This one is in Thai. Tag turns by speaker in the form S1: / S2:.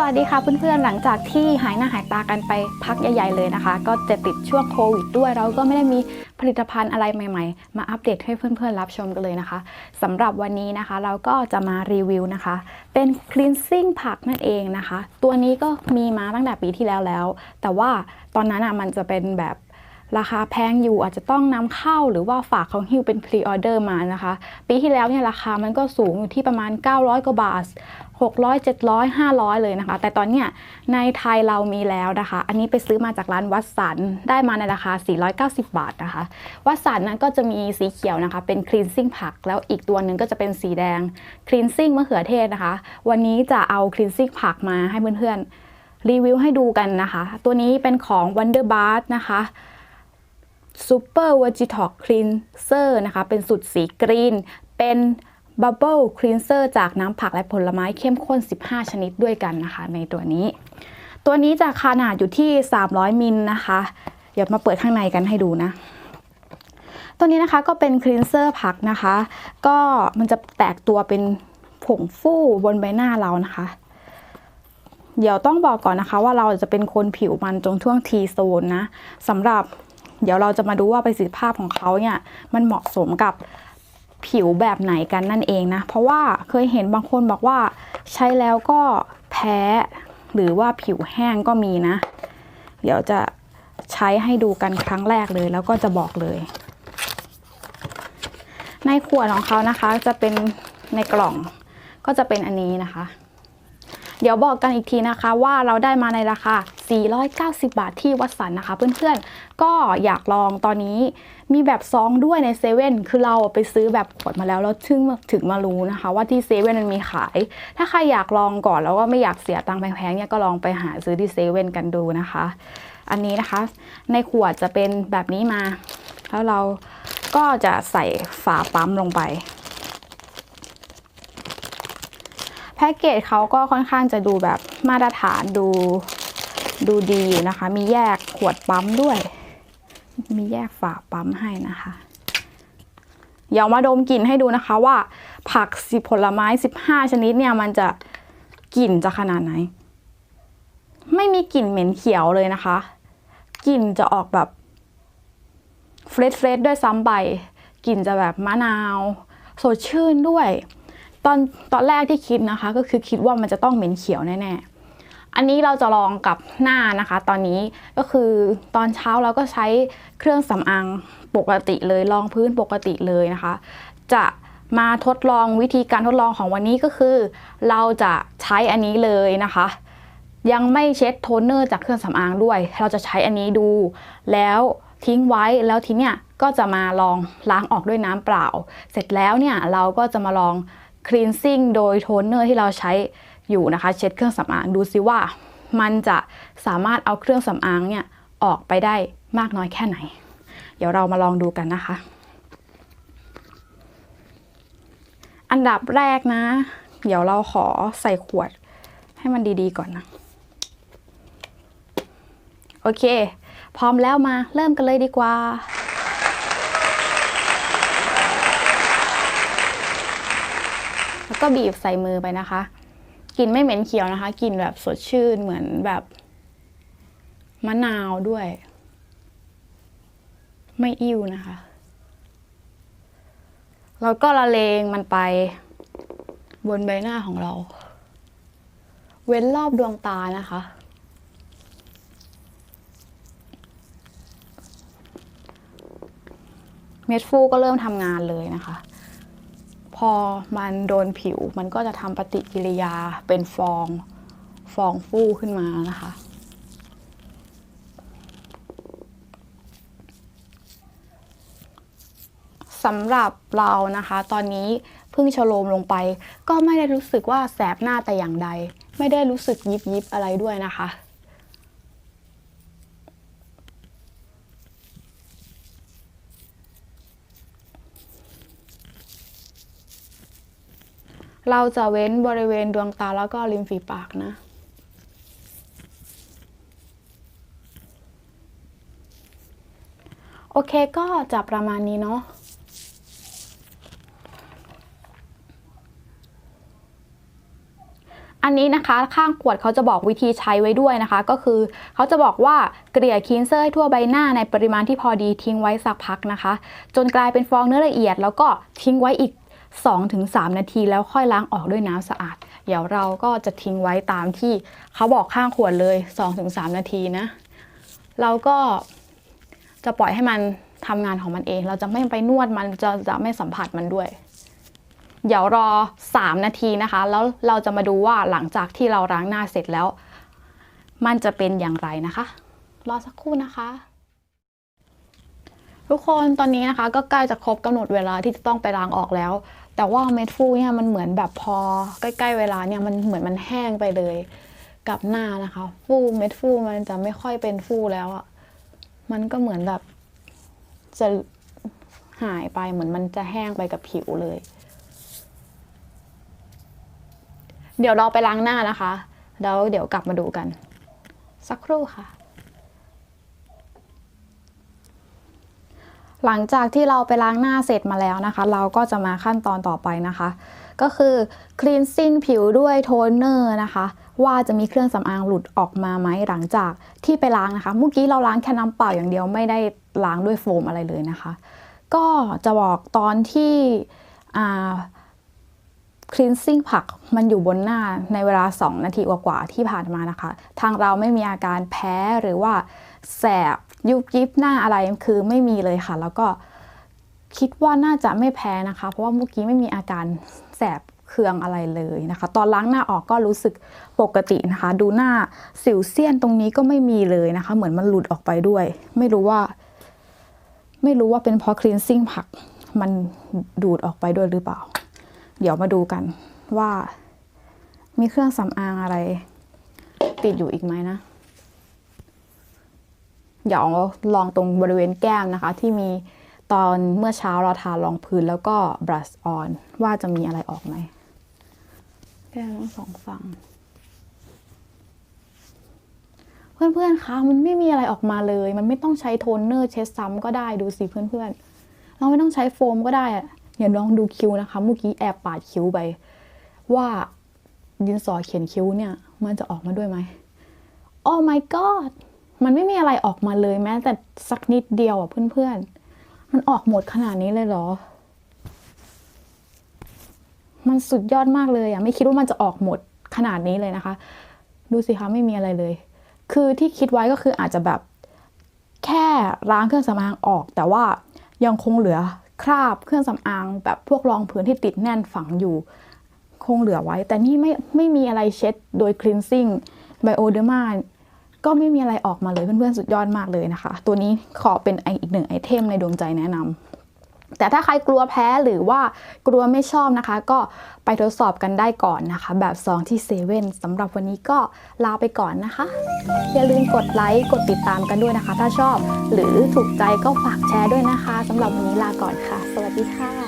S1: สวัสดีค่ะเพื่อนๆ หลังจากที่หายหน้าหายตากันไปพักใหญ่ๆเลยนะคะ ก็จะติดช่วงโควิดด้วยเราก็ไม่ได้มีผลิตภัณฑ์อะไรใหม่ๆ มาอัปเดตให้เพื่อนๆ รับชมกันเลยนะคะสำหรับวันนี้นะคะ เราก็จะมารีวิวนะคะ เป็น cleansing ผักนั่นเองนะคะ ตัวนี้ก็มีมาตั้งแต่ปีที่แล้วแล้ว แต่ว่าตอนนั้นอะมันจะเป็นแบบ ราคาแพงอยู่อาจจะต้องนำเข้าหรือว่าฝากของฮิวเป็นพรีออเดอร์มานะคะ ปีที่แล้วเนี่ยราคามันก็สูงอยู่ที่ประมาณ 900 กว่าบาท 600 700 500 เลยนะคะ แต่ตอนเนี้ยในไทยเรามีแล้วนะคะ อันนี้ไปซื้อมาจากร้านวัดสันได้มาในราคา 490 บาทนะคะ วัดสันนั้นก็จะมีสีเขียวนะคะ เป็น cleansing ผัก แล้วอีกตัวหนึ่งก็จะเป็นสีแดง cleansing มะเขือเทศนะคะ วันนี้จะเอา cleansing ผักมาให้เพื่อนๆรีวิวให้ดูกันนะคะ ตัวนี้เป็นของ Wonder Bar นะคะ Super v e g i t a l Cleanser นะคะเป็นสูตรสีกรีน เป็น Bubble Cleanser จากน้ำผักและผลไม้เข้มข้น 15 ชนิดด้วยกันนะคะ ในตัวนี้ ตัวนี้จะขนาดอยู่ที่ 300 มิลนะคะ เดี๋ยวมาเปิดข้างในกันให้ดูนะ ตัวนี้นะคะก็เป็น Cleanser ผักนะคะ ก็มันจะแตกตัวเป็นผงฟู่บนใบหน้าเรานะคะ เดี๋ยวต้องบอกก่อนนะคะว่าเราจะเป็นคนผิวมันตรงช่วง T zone นะสำหรับ เดี๋ยวเราจะมาดูว่าประสิทธิภาพของเขาเนี่ยมันเหมาะสมกับผิวแบบไหนกันนั่นเองนะ เพราะว่าเคยเห็นบางคนบอกว่าใช้แล้วก็แพ้หรือว่าผิวแห้งก็มีนะ เดี๋ยวจะใช้ให้ดูกันครั้งแรกเลยแล้วก็จะบอกเลย ในขวดของเขานะคะจะเป็นในกล่องก็จะเป็นอันนี้นะคะ เดี๋ยวบอกกันอีกทีนะคะว่าเราได้มาในราคา 490 บาทที่วัดสันนะคะ เพื่อนๆ ก็อยากลองตอนนี้มีแบบซองด้วยในเซเว่นคือเราไปซื้อแบบขวดมาแล้วแล้วถึงถึงมารู้นะคะ ว่าที่เซเว่นมันมีขาย ถ้าใครอยากลองก่อนแล้วก็ไม่อยากเสียตังค์แพงๆเนี่ยก็ลองไปหาซื้อที่เซเว่นกันดูนะคะ อันนี้นะคะ ในขวดจะเป็นแบบนี้มา แล้วเราก็จะใส่ฝาปั๊มลงไป แพ็กเกจเขาก็ค่อนข้างจะดูแบบมาตรฐานดูดูดีอยู่นะคะ มีแยกขวดปั๊มด้วย มีแยกฝาปั๊มให้นะคะเดี๋ยวมาดมกลิ่นให้ดูนะคะว่า ผักสิผลไม้ 15 ชนิดเนี่ยมันจะกลิ่นจะขนาดไหน ไม่มีกลิ่นเหม็นเขียวเลยนะคะ กลิ่นจะออกแบบเฟรชเฟรชด้วยซ้ำไปกลิ่นจะแบบมะนาว สดชื่นด้วย ตอนตอนแรกที่คิดนะคะ ก็คือคิดว่ามันจะต้องเหม็นเขียวแน่ๆ อันนี้เราจะลองกับหน้านะคะ ตอนนี้ก็คือตอนเช้าเราก็ใช้เครื่องสำอางปกติเลยรองพื้นปกติเลยนะคะ จะมาทดลองวิธีการทดลองของวันนี้ก็คือ เราจะใช้อันนี้เลยนะคะ ยังไม่เช็ดโทนเนอร์จากเครื่องสำอางด้วย เราจะใช้อันนี้ดู แล้วทิ้งไว้แล้วทีเนี้ยก็จะมาลองล้างออกด้วยน้ำเปล่า เสร็จแล้วเนี่ยเราก็จะมาลอง cleansing โดยโทนเนอร์ที่เราใช้อยู่นะคะ เช็ดเครื่องสำอางดูซิว่า มันจะสามารถเอาเครื่องสำอางเนี่ยออกไปได้มากน้อยแค่ไหน เดี๋ยวเรามาลองดูกันนะคะ อันดับแรกนะ เดี๋ยวเราขอใส่ขวดให้มันดีๆก่อนนะ โอเค พร้อมแล้วมาเริ่มกันเลยดีกว่า แล้วก็บีบใส่มือไปนะคะกลิ่นไม่เหม็นเขียวนะคะกลิ่นแบบสดชื่นเหมือนแบบมะนาวด้วย ไม่อิ่วนะคะ แล้วก็ละเลงมันไปบนใบหน้าของเรา เว้นรอบดวงตานะคะ เม็ดฟูก็เริ่มทำงานเลยนะคะ พอมันโดนผิวมันก็จะทำปฏิกิริยาเป็นฟองฟองฟูขึ้นมานะคะ สำหรับเรานะคะ ตอนนี้เพิ่งชโลมลงไป ก็ไม่ได้รู้สึกว่าแสบหน้าแต่อย่างใด ไม่ได้รู้สึกยิบยิบอะไรด้วยนะคะ เราจะเว้นบริเวณดวงตาแล้วก็ริมฝีปากนะโอเคก็จะประมาณนี้เนาะอันนี้นะคะข้างขวดเขาจะบอกวิธีใช้ไว้ด้วยนะคะ ก็คือเขาจะบอกว่าเกลี่ยคีนเซอร์ให้ทั่วใบหน้าในปริมาณที่พอดีทิ้งไว้สักพักนะคะ จนกลายเป็นฟองเนื้อละเอียด แล้วก็ทิ้งไว้อีก 2-3 นาทีแล้วค่อยล้างออกด้วยน้ำสะอาด เดี๋ยวเราก็จะทิ้งไว้ตามที่เขาบอกข้างขวดเลย 2-3 นาทีนะ เราก็จะปล่อยให้มันทำงานของมันเอง เราจะไม่ไปนวดมันจะจะไม่สัมผัสมันด้วย เดี๋ยวรอ 3 นาทีนะคะ แล้วเราจะมาดูว่าหลังจากที่เราล้างหน้าเสร็จแล้ว มันจะเป็นอย่างไรนะคะ รอสักครู่นะคะ ทุกคนตอนนี้นะคะ ก็ใกล้จะครบกำหนดเวลาที่จะต้องไปล้างออกแล้ว แต่ว่าเม็ดฟูเนี่ยมันเหมือนแบบพอ ใกล้ๆเวลาเนี่ยมันเหมือนมันแห้งไปเลย กับหน้านะคะ ฟูเม็ดฟูมันจะไม่ค่อยเป็นฟูแล้วอะ่ะมันก็เหมือนแบบจะหายไปเหมือนมันจะแห้งไปกับผิวเลย เดี๋ยวเราไปล้างหน้านะคะ แล้วเดี๋ยวกลับมาดูกัน สักครู่ค่ะ หลังจากที่เราไปล้างหน้าเสร็จมาแล้วนะคะ เราก็จะมาขั้นตอนต่อไปนะคะ ก็คือ cleansing ผิวด้วยโทนเนอร์นะคะ ว่าจะมีเครื่องสำอางหลุดออกมาไหมหลังจากที่ไปล้างนะคะ เมื่อกี้เราล้างแค่น้ำเปล่าอย่างเดียวไม่ได้ล้างด้วยโฟมอะไรเลยนะคะ ก็จะบอกตอนที่อ่า cleansing ผักมันอยู่บนหน้าในเวลา 2 นาทีกว่าๆที่ผ่านมานะคะ ทางเราไม่มีอาการแพ้หรือว่า แสบยุบยิบหน้าอะไรคือไม่มีเลยค่ะ แล้วก็คิดว่าน่าจะไม่แพ้นะคะ เพราะว่าเมื่อกี้ไม่มีอาการแสบเคืองอะไรเลยนะคะ ตอนล้างหน้าออกก็รู้สึกปกตินะคะ ดูหน้าสิวเซียนตรงนี้ก็ไม่มีเลยนะคะ เหมือนมันหลุดออกไปด้วย ไม่รู้ว่า ไม่รู้ว่าเป็นเพราะ cleansing ผักมันดูดออกไปด้วยหรือเปล่า เดี๋ยวมาดูกันว่ามีเครื่องสำอางอะไร ติดอยู่อีกไหมนะ เดี๋ยวลองตรงบริเวณแก้มนะคะ ที่มีตอนเมื่อเช้าเราทารองพื้นแล้วก็บรัชออนว่าจะมีอะไรออกไหมแก้มทั้งสองฝั่ง เพื่อนๆคะมันไม่มีอะไรออกมาเลย มันไม่ต้องใช้โทนเนอร์เช็ดซ้ำก็ได้ดูสิเพื่อนๆ เราไม่ต้องใช้โฟมก็ได้อะอย่าลองดูคิ้วนะคะ เมื่อกี้แอบปาดคิ้วไป ว่าดินสอเขียนคิ้วเนี่ย มันจะออกมาด้วยไหมโอ้ my god มันไม่มีอะไรออกมาเลยแม้แต่สักนิดเดียวอะเพื่อนๆ มันออกหมดขนาดนี้เลยเหรอ มันสุดยอดมากเลยอะไม่คิดว่ามันจะออกหมดขนาดนี้เลยนะคะ ดูสิคะไม่มีอะไรเลย คือที่คิดไว้ก็คืออาจจะแบบแค่ล้างเครื่องสำอางออก แต่ว่ายังคงเหลือคราบเครื่องสำอาง แบบพวกรองพื้นที่ติดแน่นฝังอยู่ คงเหลือไว้ แต่นี่ไม่ไม่มีอะไรเช็ดโดย cleansing bioderma ก็ไม่มีอะไรออกมาเลยเพื่อนๆสุดยอดมากเลยนะคะ ตัวนี้ขอเป็นอีกหนึ่งไอเทมในดวงใจแนะนำแต่ถ้าใครกลัวแพ้หรือว่ากลัวไม่ชอบนะคะ ก็ไปทดสอบกันได้ก่อนนะคะ แบบซองที่เซเว่นสำหรับวันนี้ก็ลาไปก่อนนะคะ อย่าลืมกดไลค์กดติดตามกันด้วยนะคะ ถ้าชอบ หรือถูกใจก็ฝากแชร์ด้วยนะคะสำหรับวันนี้ลาก่อนค่ะ สวัสดีค่ะ